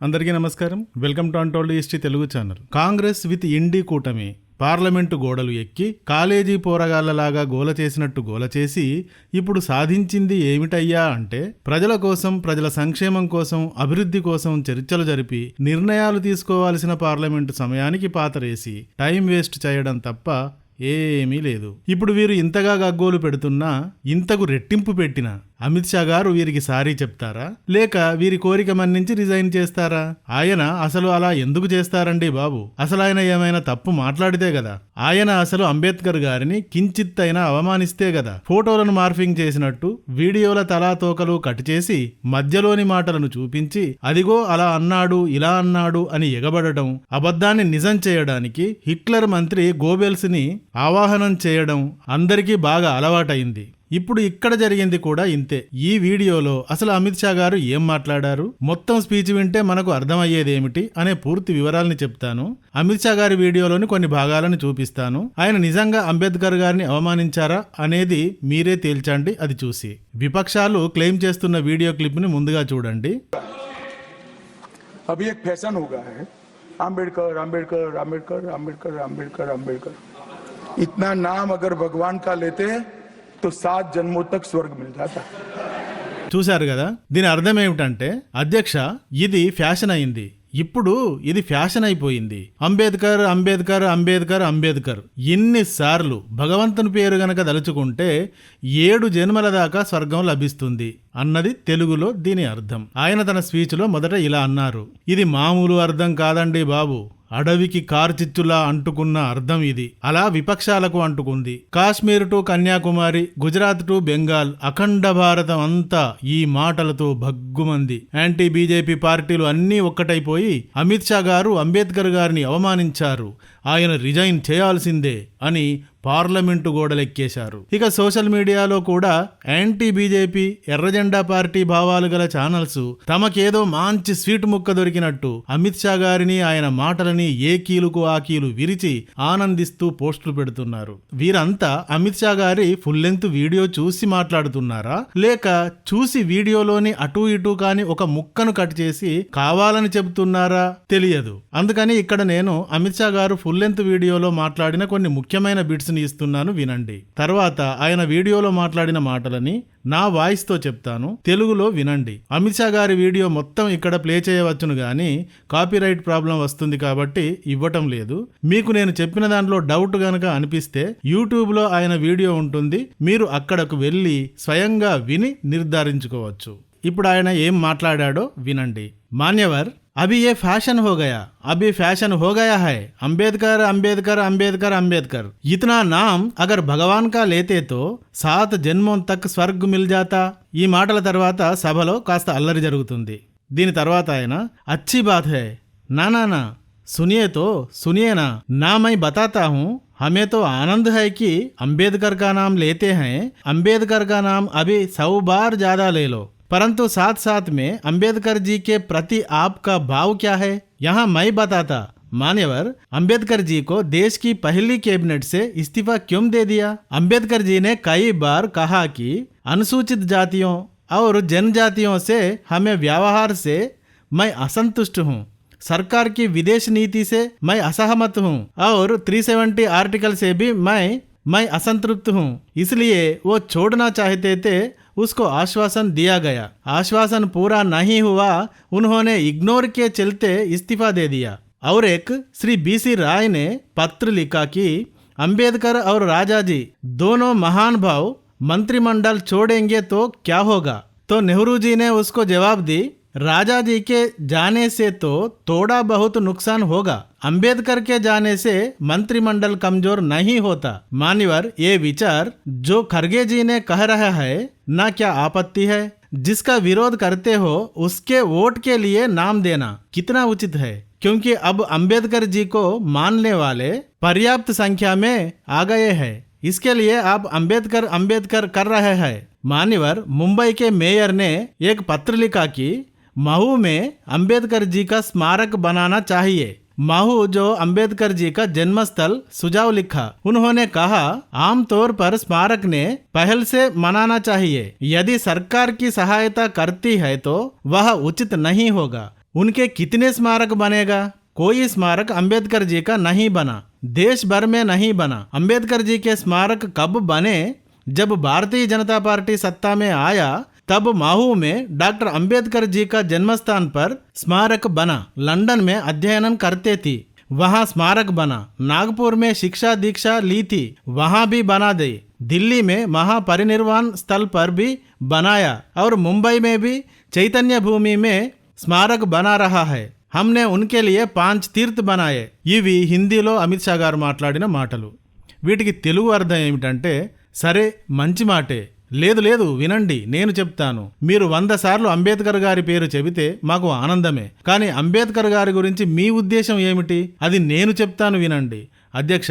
అందరికీ నమస్కారం. Welcome to untold history Telugu channel. Congress with INDI కూటమి పార్లమెంటు గోడలు ఎక్కి కాలేజీ పోరగాళ్ళలాగా గోల చేసినట్టు గోల చేసి ఇప్పుడు సాధించింది ఏమిటయ్యా అంటే ప్రజల కోసం ప్రజల సంక్షేమం కోసం అభివృద్ధి కోసం చర్చలు జరిపి నిర్ణయాలు తీసుకోవాల్సిన పార్లమెంటు సమయానికి పాతరేసి టైం వేస్ట్ చేయడం తప్ప ఏమీ లేదు. ఇప్పుడు వీరు ఇంతగా గగ్గోలు పెడుతున్నా ఇంతకు రెట్టింపు పెట్టిన అమిత్ షా గారు వీరికి సారీ చెప్తారా? లేక వీరి కోరిక మన్నించి రిజైన్ చేస్తారా? ఆయన అసలు అలా ఎందుకు చేస్తారండి బాబు? అసలు ఆయన ఏమైనా తప్పు మాట్లాడితే కదా ఆయన అసలు అంబేద్కర్ గారిని కించిత్ అయినా అవమానిస్తే కదా ఫోటోలను మార్ఫింగ్ చేసినట్టు వీడియోల తలాతోకలు కట్ చేసి మధ్యలోని మాటలను చూపించి అదిగో అలా అన్నాడు ఇలా అన్నాడు అని ఎగబడటం అబద్ధాన్ని నిజం చేయడానికి హిట్లర్ మంత్రి గోబెల్స్ని ఆవాహనం చేయడం అందరికీ బాగా అలవాటైంది ఇప్పుడు ఇక్కడ జరిగింది కూడా ఇంతే ఈ వీడియోలో అసలు అమిత్ షా గారు ఏం మాట్లాడారు మొత్తం స్పీచ్ వింటే మనకు అర్థమయ్యేది ఏమిటి అనే పూర్తి వివరాల్ని చెప్తాను అమిత్ షా గారి వీడియోలోని కొన్ని భాగాలను చూపిస్తాను ఆయన నిజంగా అంబేద్కర్ గారిని అవమానించారా అనేది మీరే తేల్చండి అది చూసి విపక్షాలు క్లెయిమ్ చేస్తున్న వీడియో క్లిప్ ని ముందుగా చూడండి अभी एक फैशन हो गया है आम्बेडकर आम्बेडकर आम्बेडकर आम्बेडकर आम्बेडकर आम्बेडकर इतना नाम अगर भगवान का लेते हैं तो सात जन्मों तक स्वर्ग मिल जाता है చూశారు కదా దీని అర్థం ఏమిటంటే అధ్యక్ష ఇది ఫ్యాషన్ అయింది ఇప్పుడు ఇది ఫ్యాషన్ అయిపోయింది అంబేద్కర్ అంబేద్కర్ అంబేద్కర్ అంబేద్కర్ ఎన్నిసార్లు భగవంతుని పేరు గనక దలుచుకుంటే ఏడు జన్మల దాకా స్వర్గం లభిస్తుంది అన్నది తెలుగులో దీని అర్థం ఆయన తన స్పీచ్లో మొదట ఇలా అన్నారు ఇది మామూలు అర్థం కాదండి బాబు అడవికి కార్చిచ్చులా అంటుకున్న అర్థం ఇది. అలా విపక్షాలకు అంటుకుంది. కాశ్మీర్ టు కన్యాకుమారి గుజరాత్ టు బెంగాల్ అఖండ భారతం అంతా ఈ మాటలతో భగ్గుమంది. యాంటీ బీజేపీ పార్టీలు అన్నీ ఒక్కటైపోయి అమిత్ షా గారు అంబేద్కర్ గారిని అవమానించారు. ఆయన రిజైన్ చేయాల్సిందే అని పార్లమెంటు గోడలెక్కేశారు. ఇక సోషల్ మీడియాలో కూడా యాంటీ బీజేపీ ఎర్రజెండా పార్టీ భావాలు గల ఛానల్స్ తమకేదో మంచి స్వీట్ ముక్క దొరికినట్టు అమిత్ షా గారిని ఆయన మాటలని ఏ కీలుకు ఆ కీలు విరిచి ఆనందిస్తూ పోస్టులు పెడుతున్నారు. వీరంతా అమిత్ షా గారి ఫుల్ లెంత్ వీడియో చూసి మాట్లాడుతున్నారా? లేక చూసి వీడియోలోని అటు ఇటు కాని ఒక ముక్కను కట్ చేసి కావాలని చెబుతున్నారా? తెలియదు. అందుకని ఇక్కడ నేను అమిత్ షా గారు ఫుల్ లెంత్ వీడియోలో మాట్లాడిన కొన్ని ముఖ్యమైన బిట్స్ని ఇస్తున్నాను వినండి. తర్వాత ఆయన వీడియోలో మాట్లాడిన మాటలని నా వాయిస్తో చెప్తాను. తెలుగులో వినండి. అమిత్ షా గారి వీడియో మొత్తం ఇక్కడ ప్లే చేయవచ్చును కానీ కాపీరైట్ ప్రాబ్లం వస్తుంది కాబట్టి ఇవ్వటం లేదు. మీకు నేను చెప్పిన దాంట్లో డౌట్ గనక అనిపిస్తే యూట్యూబ్లో ఆయన వీడియో ఉంటుంది. మీరు అక్కడకు వెళ్ళి స్వయంగా విని నిర్ధారించుకోవచ్చు. ఇప్పుడు ఆయన ఏం మాట్లాడాడో వినండి. మాన్యవర్ अभी ये फैशन हो गया अभी फैशन हो गया है अंबेडकर अंबेडकर अंबेडकर अंबेडकर इतना नाम अगर भगवान का लेते तो सात జన్మం తక్ స్వర్గ్ మిల్ జాతా ఈ మాటల తర్వాత సభలో కాస్త అల్లరి జరుగుతుంది దీని తర్వాత ఆయన అచ్చి బాత్ హై నా నా నా सुनिए तो सुनिए ना ना मैं बताता हूँ हमें तो आनंद है कि अंबेडकर का नाम लेते हैं अंबेडकर का नाम अभी सौ बार ज्यादा ले लो परंतु साथ साथ में अंबेडकर जी के प्रति आपका भाव क्या है? यहाँ मैं बताता, मान्यवर, अंबेडकर जी को देश की पहली कैबिनेट से इस्तीफा क्यों दे दिया? अंबेडकर जी ने कई बार कहा कि अनुसूचित जातियों और जनजातियों से हमें व्यवहार से मैं असंतुष्ट हूँ। सरकार की विदेश नीति से मैं असहमत हूँ और 370 आर्टिकल से भी मैं मैं असंतृप्त हूँ। इसलिए वो छोड़ना चाहते थे उसको आश्वासन दिया गया। आश्वासन पूरा नहीं हुआ, उन्होंने इग्नोर के चलते इस्तीफा दे दिया। और एक श्री बीसी राय ने पत्र लिखा कि अंबेडकर और राजा जी दोनों महान भाव मंत्रिमंडल छोड़ेंगे तो क्या होगा? तो नेहरू जी ने उसको जवाब दी राजा जी के जाने से तो थोड़ा बहुत नुकसान होगा। अंबेडकर के जाने से मंत्रिमंडल कमज़ोर नहीं होता। मान्यवर, ये विचार जो खरगे जी ने कह रहा है, ना क्या आपत्ति है? जिसका विरोध करते हो, उसके वोट के लिए नाम देना कितना उचित है? क्योंकि अब अंबेडकर जी को मानने वाले पर्याप्त संख्या में आ गए हैं। इसके लिए आप अंबेडकर अंबेडकर कर रहे हैं। मान्यवर, मुंबई के मेयर ने एक पत्र लिखा कि महू में अंबेडकर जी का स्मारक बनाना चाहिए। महू जो अंबेडकर जी का जन्म स्थल सुझाव लिखा। उन्होंने कहा आमतौर पर स्मारक ने पहल से मनाना चाहिए। यदि सरकार की सहायता करती है तो वह उचित नहीं होगा। उनके कितने स्मारक बनेगा? कोई स्मारक अंबेडकर जी का नहीं बना। देश भर में नहीं बना। अंबेडकर जी के स्मारक कब बने? जब भारतीय जनता पार्टी सत्ता में आया तब माहू में डॉक्टर अंबेडकर जी का जन्मस्थान पर स्मारक बना लंदन में अध्ययन करते थी वहाँ स्मारक बना नागपुर में शिक्षा दीक्षा ली थी वहाँ भी बना दे दिल्ली में महापरिनिर्वाण स्थल पर भी बनाया और मुंबई में भी चैतन्य भूमि में స్మారక్ బనా రహా హై హమ్నే ఉన్కే లియే పాంచ్ తీర్థ్ బనాయే ఇవి హిందీలో అమిత్ షా గారు మాట్లాడిన మాటలు వీటికి తెలుగు అర్థం ఏమిటంటే సరే మంచి మాటే లేదు లేదు వినండి నేను చెప్తాను. మీరు వంద సార్లు అంబేద్కర్ గారి పేరు చెబితే మాకు ఆనందమే. కానీ అంబేద్కర్ గారి గురించి మీ ఉద్దేశం ఏమిటి? అది నేను చెప్తాను వినండి. అధ్యక్ష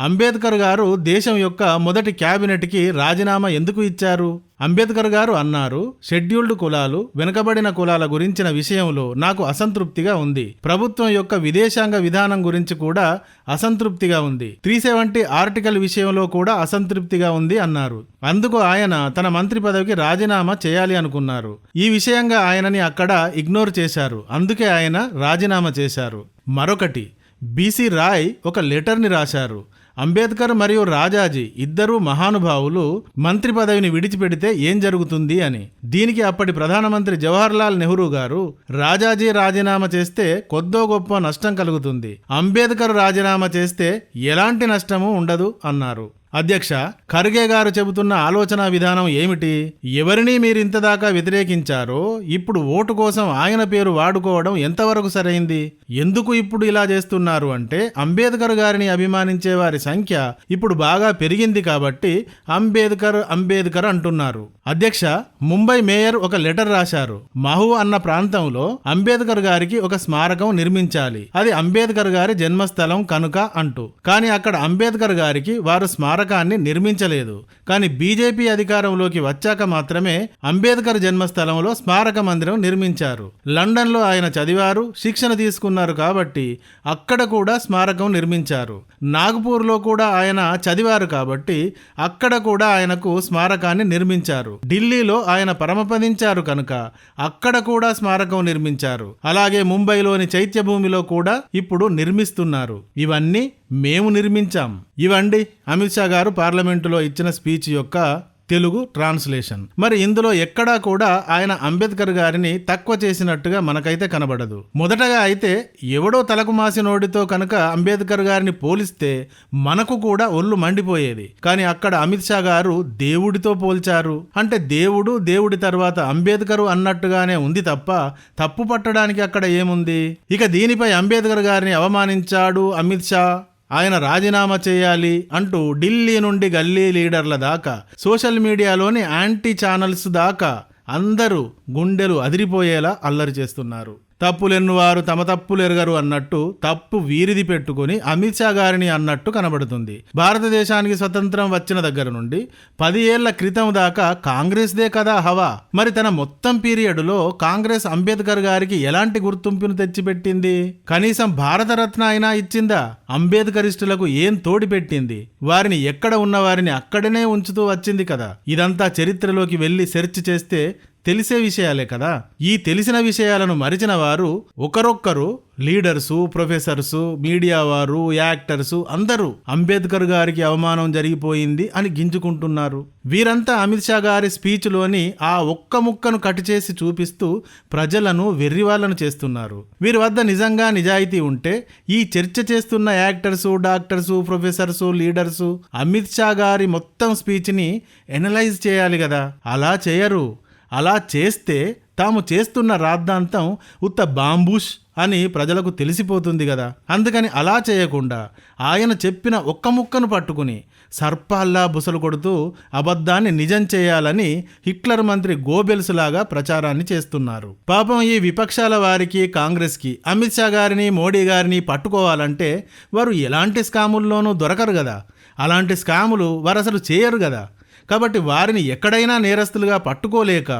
అంబేద్కర్ గారు దేశం యొక్క మొదటి క్యాబినెట్కి రాజీనామా ఎందుకు ఇచ్చారు? అంబేద్కర్ గారు అన్నారు షెడ్యూల్డ్ కులాలు వెనుకబడిన కులాల గురించిన విషయంలో నాకు అసంతృప్తిగా ఉంది. ప్రభుత్వం యొక్క విదేశాంగ విధానం గురించి కూడా అసంతృప్తిగా ఉంది. త్రీ సెవెంటీ ఆర్టికల్ విషయంలో కూడా అసంతృప్తిగా ఉంది అన్నారు. అందుకు ఆయన తన మంత్రి పదవికి రాజీనామా చేయాలి అనుకున్నారు. ఈ విషయంగా ఆయనని అక్కడ ఇగ్నోర్ చేశారు. అందుకే ఆయన రాజీనామా చేశారు. మరొకటి బీసీ రాయ్ ఒక లెటర్ని రాశారు. అంబేద్కర్ మరియు రాజాజీ ఇద్దరు మహానుభావులు మంత్రి పదవిని విడిచిపెడితే ఏం జరుగుతుంది అని. దీనికి అప్పటి ప్రధానమంత్రి జవహర్లాల్ నెహ్రూ గారు రాజాజీ రాజీనామా చేస్తే కొద్దో గొప్ప నష్టం కలుగుతుంది. అంబేద్కర్ రాజీనామా చేస్తే ఎలాంటి నష్టము ఉండదు అన్నారు. అధ్యక్ష ఖర్గే గారు చెబుతున్న ఆలోచన విధానం ఏమిటి? ఎవరిని మీరు ఇంతదాకా వ్యతిరేకించారో ఇప్పుడు ఓటు కోసం ఆయన పేరు వాడుకోవడం ఎంతవరకు సరైంది? ఎందుకు ఇప్పుడు ఇలా చేస్తున్నారు అంటే అంబేద్కర్ గారిని అభిమానించే వారి సంఖ్య ఇప్పుడు బాగా పెరిగింది కాబట్టి అంబేద్కర్ అంబేద్కర్ అంటున్నారు. అధ్యక్ష ముంబై మేయర్ ఒక లెటర్ రాశారు. మహు అన్న ప్రాంతంలో అంబేద్కర్ గారికి ఒక స్మారకం నిర్మించాలి. అది అంబేద్కర్ గారి జన్మస్థలం కనుక అంటూ. కానీ అక్కడ అంబేద్కర్ గారికి వారు స్మారకాన్ని నిర్మించలేదు. కానీ బీజేపీ అధికారంలోకి వచ్చాక మాత్రమే అంబేద్కర్ జన్మస్థలంలో స్మారక మందిరం నిర్మించారు. లండన్లో ఆయన చదివారు శిక్షణ తీసుకున్నారు కాబట్టి అక్కడ కూడా స్మారకం నిర్మించారు. నాగపూర్లో కూడా ఆయన చదివారు కాబట్టి అక్కడ కూడా ఆయనకు స్మారకాన్ని నిర్మించారు. ఢిల్లీలో ఆయన పరమపదించారు కనుక అక్కడ కూడా స్మారకం నిర్మించారు. అలాగే ముంబైలోని చైత్యభూమిలో కూడా ఇప్పుడు నిర్మిస్తున్నారు. ఇవన్నీ మేము నిర్మించాం. ఇవండి అమిత్ షా గారు పార్లమెంటులో ఇచ్చిన స్పీచ్ యొక్క తెలుగు ట్రాన్స్లేషన్. మరి ఇందులో ఎక్కడా కూడా ఆయన అంబేద్కర్ గారిని తక్కువ చేసినట్టుగా మనకైతే కనబడదు. మొదటగా అయితే ఎవడో తలకు మాసినోడితో కనుక అంబేద్కర్ గారిని పోలిస్తే మనకు కూడా ఒళ్ళు మండిపోయేది. కానీ అక్కడ అమిత్ షా గారు దేవుడితో పోల్చారు. అంటే దేవుడు దేవుడి తర్వాత అంబేద్కర్ అన్నట్టుగానే ఉంది తప్ప తప్పు పట్టడానికి అక్కడ ఏముంది? ఇక దీనిపై అంబేద్కర్ గారిని అవమానించాడు అమిత్ షా. ఆయన రాజీనామా చేయాలి అంటూ ఢిల్లీ నుండి గల్లీ లీడర్ల దాకా సోషల్ మీడియాలోని యాంటీ ఛానల్స్ దాకా అందరూ గుండెలు అదిరిపోయేలా అల్లరి చేస్తున్నారు. తప్పులెన్నువారు తమ తప్పులు ఎరగరు అన్నట్టు తప్పు వీరిది పెట్టుకుని అమిత్ షా గారిని అన్నట్టు కనబడుతుంది. భారతదేశానికి స్వతంత్రం వచ్చిన దగ్గర నుండి పది ఏళ్ళ క్రితం దాకా కాంగ్రెస్దే కదా హవా. మరి తన మొత్తం పీరియడ్లో కాంగ్రెస్ అంబేద్కర్ గారికి ఎలాంటి గుర్తింపును తెచ్చిపెట్టింది? కనీసం భారతరత్న అయినా ఇచ్చిందా? అంబేద్కరిస్టులకు ఏం తోడి పెట్టింది? వారిని ఎక్కడ ఉన్న వారిని అక్కడనే ఉంచుతూ వచ్చింది కదా. ఇదంతా చరిత్రలోకి వెళ్ళి సెర్చ్ చేస్తే తెలిసే విషయాలే కదా. ఈ తెలిసిన విషయాలను మరిచిన వారు ఒకరొక్కరు లీడర్సు ప్రొఫెసర్సు మీడియా వారు యాక్టర్సు అందరూ అంబేద్కర్ గారికి అవమానం జరిగిపోయింది అని గింజుకుంటున్నారు. వీరంతా అమిత్ షా గారి స్పీచ్లోని ఆ ఒక్క ముక్కను కట్ చేసి చూపిస్తూ ప్రజలను వెర్రివాళ్ళను చేస్తున్నారు. వీరి వద్ద నిజంగా నిజాయితీ ఉంటే ఈ చర్చ చేస్తున్న actors doctors professors leaders Amit Shah గారి మొత్తం స్పీచ్ని ఎనలైజ్ చేయాలి కదా. అలా చేయరు. అలా చేస్తే తాము చేస్తున్న రాద్ధాంతం ఉత్త బాంబూష్ అని ప్రజలకు తెలిసిపోతుంది కదా. అందుకని అలా చేయకుండా ఆయన చెప్పిన ఒక్క ముక్కను పట్టుకుని సర్పాల్లా బుసలు కొడుతూ అబద్ధాన్ని నిజం చేయాలని హిట్లర్ మంత్రి గోబెల్స్ లాగా ప్రచారాన్ని చేస్తున్నారు. పాపం ఈ విపక్షాల వారికి కాంగ్రెస్కి అమిత్ షా గారిని మోడీ గారిని పట్టుకోవాలంటే వారు ఎలాంటి స్కాముల్లోనూ దొరకరు కదా. అలాంటి స్కాములు వారు అసలు చేయరు కదా. కాబట్టి వారిని ఎక్కడైనా నేరస్తులుగా పట్టుకోలేక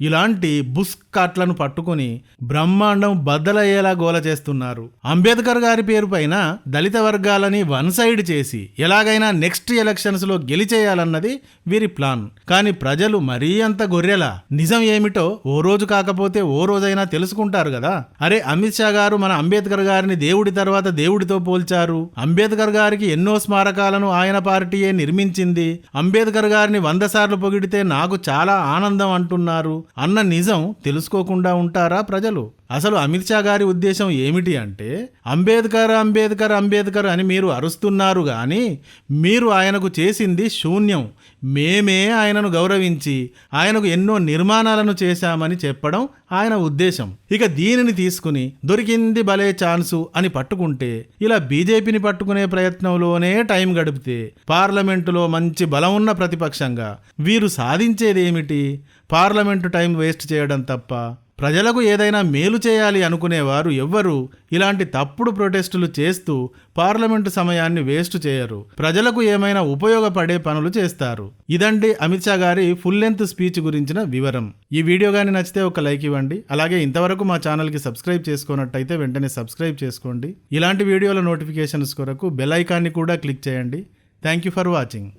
ఇలాంటి బుస్కాట్లను పట్టుకుని బ్రహ్మాండం బద్దలయ్యేలా గోల చేస్తున్నారు. అంబేద్కర్ గారి పేరు పైన దళిత వర్గాలని వన్ సైడ్ చేసి ఎలాగైనా నెక్స్ట్ ఎలక్షన్స్లో గెలిచేయాలన్నది వీరి ప్లాన్. కానీ ప్రజలు మరీ అంత గొర్రెలా. నిజం ఏమిటో ఓ రోజు కాకపోతే ఓ రోజైనా తెలుసుకుంటారు కదా. అరే అమిత్ షా గారు మన అంబేద్కర్ గారిని దేవుడి తర్వాత దేవుడితో పోల్చారు. అంబేద్కర్ గారికి ఎన్నో స్మారకాలను ఆయన పార్టీయే నిర్మించింది. అంబేద్కర్ గారిని వంద సార్లు పొగిడితే నాకు చాలా ఆనందం అంటున్నారు. అన్న నిజం తెలుసుకోకుండా ఉంటారా ప్రజలు? అసలు అమిత్ షా గారి ఉద్దేశం ఏమిటి అంటే అంబేద్కర్ అంబేద్కర్ అంబేద్కర్ అని మీరు అరుస్తున్నారు కానీ మీరు ఆయనకు చేసింది శూన్యం. మేమే ఆయనను గౌరవించి ఆయనకు ఎన్నో నిర్మాణాలను చేశామని చెప్పడం ఆయన ఉద్దేశం. ఇక దీనిని తీసుకుని దొరికింది భలే ఛాన్సు అని పట్టుకుంటే ఇలా బీజేపీని పట్టుకునే ప్రయత్నంలోనే టైం గడిపితే పార్లమెంటులో మంచి బలం ఉన్న ప్రతిపక్షంగా వీరు సాధించేదేమిటి? పార్లమెంటు టైం వేస్ట్ చేయడం తప్ప ప్రజలకు ఏదైనా మేలు చేయాలి అనుకునేవారు ఎవ్వరూ ఇలాంటి తప్పుడు ప్రొటెస్టులు చేస్తూ పార్లమెంటు సమయాన్ని వేస్ట్ చేయరు. ప్రజలకు ఏమైనా ఉపయోగపడే పనులు చేస్తారు. ఇదండి అమిత్ షా గారి ఫుల్ లెంత్ స్పీచ్ గురించిన వివరం. ఈ వీడియో కానీ నచ్చితే ఒక లైక్ ఇవ్వండి. అలాగే ఇంతవరకు మా ఛానల్కి సబ్స్క్రైబ్ చేసుకున్నట్టయితే వెంటనే సబ్స్క్రైబ్ చేసుకోండి. ఇలాంటి వీడియోల నోటిఫికేషన్స్ కొరకు బెల్ ఐకాన్ని కూడా క్లిక్ చేయండి. Thank you for watching.